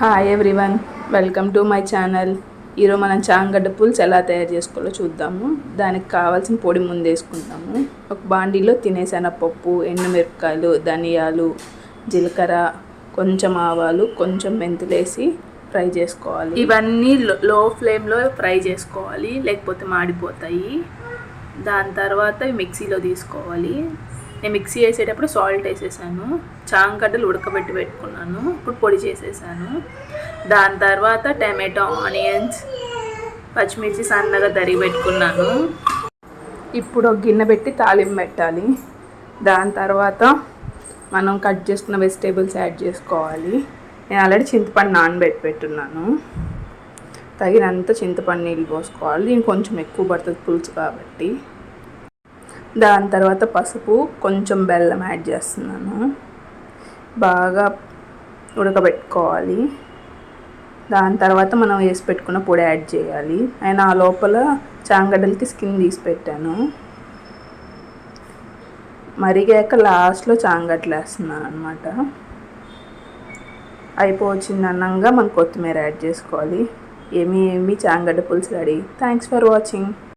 Hi everyone welcome to my channel ఈరోజు మనం చాంగడ్డ పులుసు ఎలా తయారు చేసుకోవాలో చూద్దాము. దానికి కావాల్సిన పొడి ముందు వేసుకుంటాము ఒక బాండీలో తినేసెనపప్పు ఎండుమిరపకాయలు ధనియాలు జీలకర్ర కొంచెం ఆవాలు కొంచెం మెంతులేసి ఫ్రై చేసుకోవాలి. ఇవన్నీ లో ఫ్లేమ్లో ఫ్రై చేసుకోవాలి లేకపోతే మాడిపోతాయి. దాని తర్వాత మిక్సీలో తీసుకోవాలి. నేను మిక్సీ వేసేటప్పుడు సాల్ట్ వేసేసాను చాంగడ్డలు ఉడకబెట్టి పెట్టుకున్నాను ఇప్పుడు పొడి చేసేసాను. దాని తర్వాత టమాటో ఆనియన్స్ పచ్చిమిర్చి సన్నగా తరిగి పెట్టుకున్నాను. ఇప్పుడు ఒక గిన్నె పెట్టి తాలింపు పెట్టాలి. దాని తర్వాత మనం కట్ చేసుకున్న వెజిటేబుల్స్ యాడ్ చేసుకోవాలి. నేను ఆల్రెడీ చింతపండు నానబెట్టి పెట్టున్నాను తగినంత చింతపండు నీళ్ళు పోసుకోవాలి. దీనికి కొంచెం ఎక్కువ పడుతుంది పులుసు కాబట్టి. దాని తర్వాత పసుపు కొంచెం బెల్లం యాడ్ చేస్తున్నాను. బాగా ఉడకబెట్టుకోవాలి. దాని తర్వాత మనం వేసి పెట్టుకున్న పొడి యాడ్ చేయాలి. ఆయన ఆ లోపల చాంగడ్డలకి స్కిన్ తీసి పెట్టాను. మరిగాక లాస్ట్లో చాంగడ్డలు వేస్తున్నాను అనమాట అయిపోవచ్చింది అన్నంగా మనం కొత్తిమీర యాడ్ చేసుకోవాలి. ఏమి ఏమి చాంగడ్డ పులుసు రెడీ. Thanks for watching